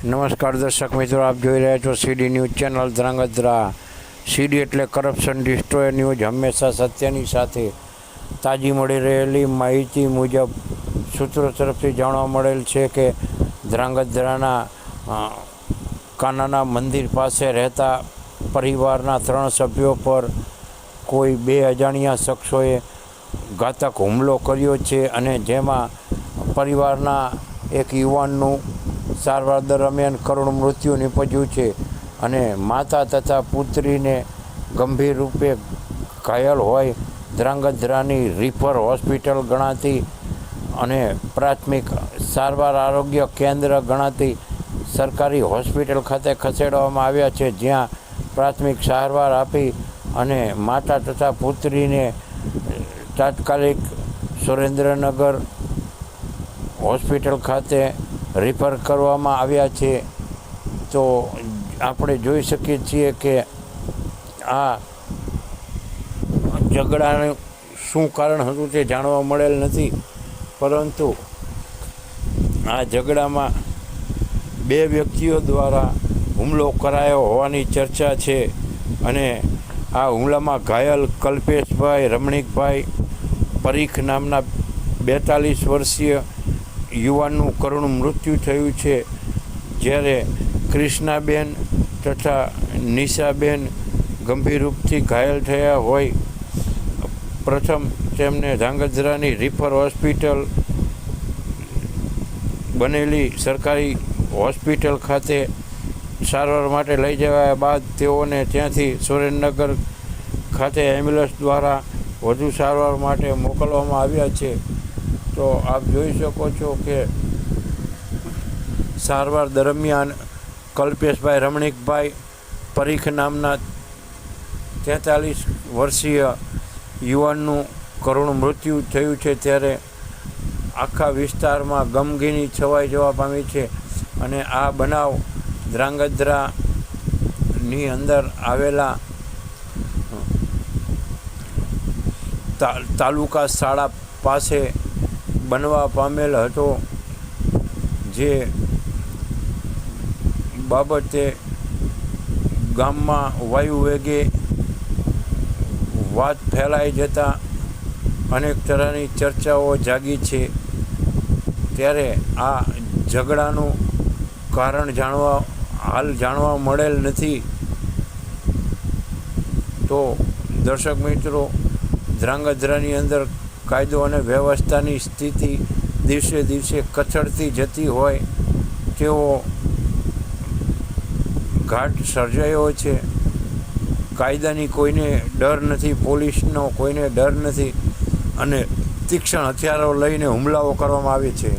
નમસ્કાર દર્શક મિત્રો, આપ જોઈ રહ્યા છો CD news channel Dhrangadhra. CD એટલે કરપ્શન ડિસ્ટ્રોય ન્યૂઝ હંમેશા સત્યની સાથે તાજી મળી રહેલી માહિતી મુજબ સૂત્રો તરફથી જાણવા મળેલ છે કે ધ્રાંગધ્રાના કાનાના મંદિર પાસે રહેતા પરિવારના ત્રણ સભ્યો પર કોઈ બે અજાણ્યા શખ્સોએ ઘાતક હુમલો કર્યો છે અને જેમાં પરિવારના એક યુવાનનું સારવાર દરમિયાન કરુણ મૃત્યુ નિપજ્યું છે અને માતા તથા પુત્રીને ગંભીર રૂપે ઘાયલ હોય ધ્રાંગધ્રાની રિફર હોસ્પિટલ ગણાતી અને પ્રાથમિક સારવાર આરોગ્ય કેન્દ્ર ગણાતી સરકારી હોસ્પિટલ ખાતે ખસેડવામાં આવ્યા છે, જ્યાં પ્રાથમિક સારવાર આપી અને માતા તથા પુત્રીને તાત્કાલિક સુરેન્દ્રનગર હોસ્પિટલ ખાતે રિફર કરવામાં આવ્યા છે, તો આપણે જોઈ શકીએ છીએ કે આ ઝઘડાનું શું કારણ હતું તે જાણવા મળેલ નથી, પરંતુ આ ઝઘડામાં બે વ્યક્તિઓ દ્વારા હુમલો કરાયો હોવાની ચર્ચા છે અને આ હુમલામાં ઘાયલ કલ્પેશભાઈ રમણીકભાઈ પરીખ નામના બેતાલીસ વર્ષીય યુવાનનું કરુણ મૃત્યુ થયું છે. જ્યારે કૃષ્ણાબેન તથા નિશાબેન ગંભીર રૂપથી ઘાયલ થયા હોય, પ્રથમ તેમને ધાંગધ્રાની રિફર હોસ્પિટલ બનેલી સરકારી હોસ્પિટલ ખાતે સારવાર માટે લઈ જવાયા બાદ તેઓને ત્યાંથી સુરેન્દ્રનગર ખાતે એમ્બ્યુલન્સ દ્વારા વધુ સારવાર માટે મોકલવામાં આવ્યા છે. તો આપ જોઈ શકો છો કે સારવાર દરમિયાન કલ્પેશભાઈ રમણીકભાઈ પરીખ નામના તેતાલીસ વર્ષીય યુવાનનું કરુણ મૃત્યુ થયું છે ત્યારે આખા વિસ્તારમાં ગમગીની છવાઈ જવા પામી છે અને આ બનાવ ધ્રાંગધ્રાની અંદર આવેલા તાલુકા શાળા પાસે બનવા પામેલ હતો, જે બાબતે ગામમાં વાયુ વેગે વાત ફેલાઈ જતાં અનેક તરહની ચર્ચાઓ જાગી છે. ત્યારે આ ઝઘડાનું કારણ જાણવા, હાલ જાણવા મળેલ નથી. તો દર્શક મિત્રો, ધ્રાંગધ્રાની અંદર કાયદો અને વ્યવસ્થાની સ્થિતિ દિવસે દિવસે કથળતી જતી હોય તેવો ઘાટ સર્જાયો છે. કાયદાની કોઈને ડર નથી, પોલીસનો કોઈને ડર નથી અને તીક્ષ્ણ હથિયારો લઈને હુમલાઓ કરવામાં આવે છે.